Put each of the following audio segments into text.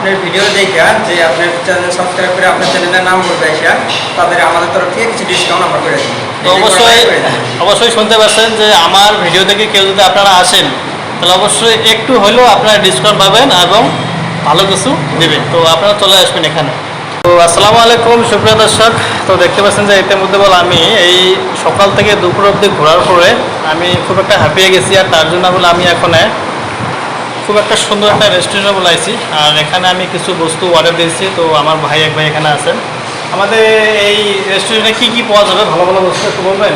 আপনার ভিডিও দেখা যে আপনার চ্যানেল সাবস্ক্রাইব করে আপনার চ্যানেলের নাম বলবে এসে তাদের আমাদের তরফ থেকে কিছু ডিসকাউন্ট আমরা করে দিই তো অবশ্যই অবশ্যই শুনতে পাচ্ছেন যে আমার ভিডিও থেকে কেউ যদি আপনারা আসেন তাহলে অবশ্যই একটু হলেও আপনারা ডিসকাউন্ট পাবেন এবং ভালো কিছু দেবেন তো আপনারা চলে আসবেন এখানে। তো আসসালামু আলাইকুম সুপ্রিয় দর্শক। তো দেখতে পাচ্ছেন যে এতে মধ্যে বল আমি এই সকাল থেকে দুপুর অবধি ঘোরার পরে আমি খুব একটা হাঁপিয়ে গেছি আর তার জন্য বলে আমি এখন খুব একটা সুন্দর একটা রেস্টুরেন্টে বলাইছি। আর এখানে আমি কিছু বস্তু অর্ডার দিয়েছি তো আমার ভাই এক ভাই এখানে আছেন। আমাদের এই রেস্টুরেন্টে কি কি পাওয়া যাবে? ভালো ভালো বস্তু একটু বলবেন?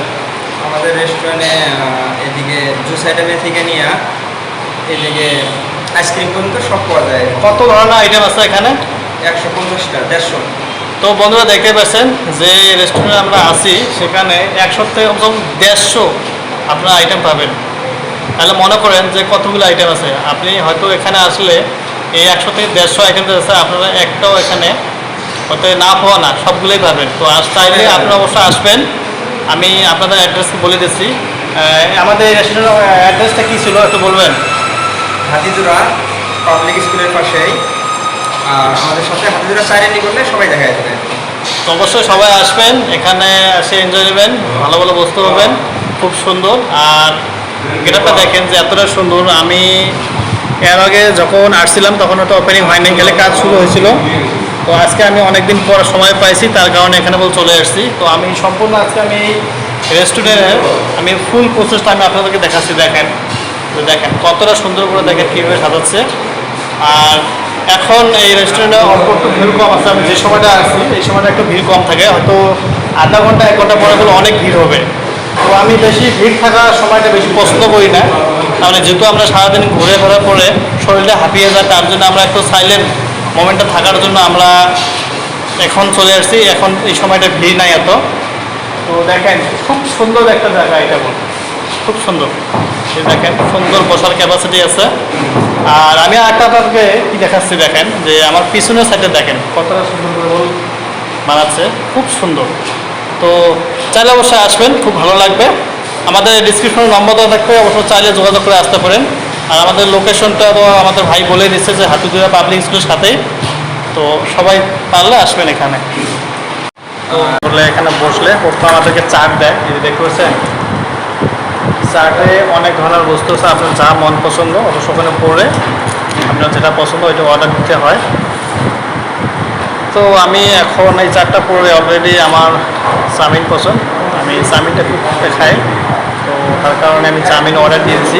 আমাদের রেস্টুরেন্টে এদিকে জুস আইটেমের থেকে নিয়ে এদিকে আইসক্রিম পর্যন্ত সব পাওয়া যায়। কত ধরনের আইটেম আছে এখানে? একশো পঞ্চাশটা দেড়শো। তো বন্ধুরা দেখতে পাচ্ছেন যে রেস্টুরেন্টে আমরা আছি সেখানে একশো থেকে দেড়শো আপনারা আইটেম পাবেন। তাহলে মনে করেন যে কতগুলো আইটেম আছে। আপনি হয়তো এখানে আসলে এই একশো থেকে দেড়শো আইটেম আছে আপনারা একটাও এখানে হয়তো না পাওয়া না সবগুলোই পাবেন। তো আজ চাইলে আপনারা অবশ্যই আসবেন। আমি আপনাদের অ্যাড্রেস বলে দিচ্ছি। আমাদের রেস্টুরেন্টের অ্যাড্রেসটা কী ছিল একটু বলবেন? হাতিজুরা পাবলিক স্কুলের পাশেই। আর আমাদের সাথে হাতিজুরা চাইনি করলে সবাই দেখা যাবে। তো অবশ্যই সবাই আসবেন এখানে এসে এনজয় নেবেন ভালো ভালো বস্তু পাবেন খুব সুন্দর। আর গেটআপটা দেখেন যে এতটা সুন্দর। আমি এর আগে যখন আসছিলাম তখন হয়তো ওপেনিং হয়নি গেলে কাজ শুরু হয়েছিল। তো আজকে আমি অনেকদিন পর সময় পাইছি, তার কারণে এখানে বল চলে আসছি। তো আমি সম্পূর্ণ আজকে আমি রেস্টুরেন্টের আমি ফুল প্রসেসটা আমি আপনাদেরকে দেখাচ্ছি, দেখেন। দেখেন, কতটা সুন্দর করে দেখেন, কীভাবে সাজাচ্ছে। আর এখন এই রেস্টুরেন্টে অল্প একটু ভিড় কম আছে, আমি যে সময়টা আছি, এই সময়টা একটু ভিড় কম থাকে। হয়তো আধা ঘণ্টা, এক ঘণ্টা পরে হলে অনেক ভিড় হবে। তো আমি বেশি ভিড় থাকার সময়টা বেশি পছন্দ করি না। তাহলে যেহেতু আমরা সারাদিন ঘুরে ঘোরার পরে শরীরটা হাঁপিয়ে যায়, তার জন্য আমরা একটু সাইলেন্ট মোমেন্টটা থাকার জন্য আমরা এখন চলে আসছি। এখন এই সময়টা ভিড় নাই এত। তো দেখেন, খুব সুন্দর একটা জায়গা এটা বল খুব সুন্দর। দেখেন, সুন্দর বসার ক্যাপাসিটি আছে। আর আমি আরেকটা আপনাকে কি দেখাচ্ছি, দেখেন, যে আমার পিছনের সাইডে দেখেন, কতটা সুন্দর বানাচ্ছে। খুব সুন্দর। তো চাইলে অবশ্যই আসবেন, খুব ভালো লাগবে। আমাদের ডিসক্রিপশনে নম্বর দেওয়া থাকবে, অবশ্যই চাইলে যোগাযোগ করে আসতে পারেন। আর আমাদের লোকেশনটা তো আমাদের ভাই বলে দিচ্ছে যে হাতুদুরা পাবলিক স্কুলের সাথেই। তো সবাই পারলে আসবেন এখানে। তো এখানে বসলে প্রথম আমাদেরকে চাট দেয়, এই দেখতে পাচ্ছেন? চাটে অনেক ধরনের বস্তু আছে, আপনার যা মন পছন্দ, অবশ্য ওখানে পড়ে আপনার যেটা পছন্দ, ওইটা অর্ডার দিতে হয়। তো আমি এখন এই চারটা পরে অলরেডি আমার চাউমিন পছন্দ। আমি চাউমিনটা খুব খাই তো তার কারণে আমি চাউমিন অর্ডার দিয়েছি।